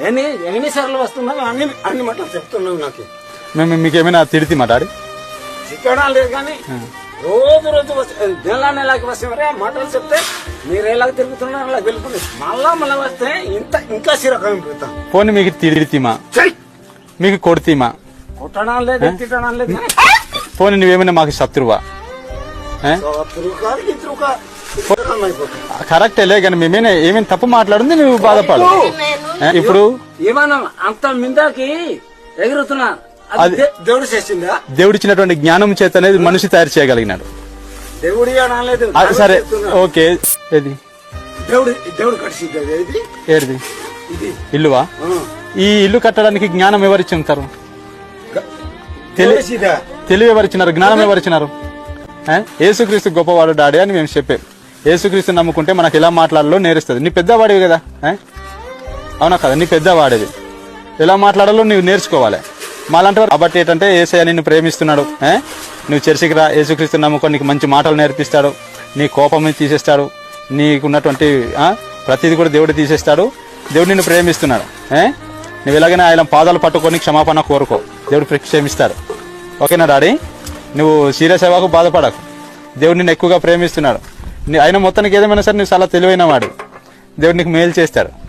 ఎన్ని ఎన్నిసార్లు వస్తున్నావు? అన్ని అన్ని మాటలు చెప్తున్నావు నాకు. మేము మీకు ఏమైనా తిడితే డాడీ? చిక్కడం లేదు కానీ రోజు రోజు వస్తే నెల నెలకి వస్తే మాటలు చెప్తే మీరు ఎలాగ తిరుగుతున్నారు అలా వెళ్ళిపోయి మళ్ళా మళ్ళా వస్తే ఇంత ఇంకా సిరకం పెడతాం. పోనీ మీకు తిడితీమా చెయ్! మీకు కొడితీమా కొట్టడం లేదు తిట్టడం లేదు? పోనీ నువ్వేమైనా మాకు శత్రువా? అయిపోతుంది. కరెక్టేలే కానీ మేమేనా ఏమైనా తప్పు మాట్లాడింది నువ్వు బాధపడు? ఇప్పుడు? ఏమన్నా అంత మిందాకి ఎగురుతున్నా. అది దేవుడు చేసిందా? దేవుడిచ్చినటువంటి జ్ఞానం చేత అనేది మనిషి తయారు చేయగలిగినాడు. దేవుడు అనలేదు సరే. ఓకే. ఏది? దేవుడు దేవుడు కట్టింది ఏది? ఇల్లువా. ఈ ఇల్లు కట్టడానికి జ్ఞానం తెలి- తెలిసిదా తెలివి ఎవరిచ్చినారు జ్ఞానం ఎవరిచ్చినారు? ఏ? యేసుక్రీస్తు గొప్పవాడు డాడీ అని మేము చెప్పాం యేసుక్రీస్తు నమ్ముకుంటే మనకి ఎలా మాట్లాడాలో నేర్స్తుంది. నీ పెద్దవాడివి కదా? అవునా కదా? నీ పెద్దవాడివి ఎలా మాట్లాడాలో నువ్వు నేర్చుకోవాలి. మాలాంటి వారు కాబట్టి ఏంటంటే ఏసయ్య నిన్ను ప్రేమిస్తున్నాడు ఏ? నువ్వు చర్చికి రా యేసుక్రీస్తు నమ్ముకొని నీకు మంచి మాటలు నేర్పిస్తాడు నీ కోపం తీసేస్తాడు నీకున్నటువంటి ప్రతిదీ కూడా దేవుడు తీసేస్తాడు దేవుడు నిన్ను ప్రేమిస్తున్నాడు ఏ? నువ్వు ఎలాగైనా ఆయన పాదాలు పట్టుకొని క్షమాపణ కోరుకో దేవుడు క్షమిస్తాడు ఓకేనా డాడీ? నువ్వు సీరియస్ అవ్వకు బాధపడకు. దేవుడు నిన్ను ఎక్కువగా ప్రేమిస్తున్నాడు. నీ- ఆయన మొత్తానికి ఏదేమైనా సరే నువ్వు చాలా తెలివైన వాడు. దేవుడు నీకు మేలు చేస్తాడు.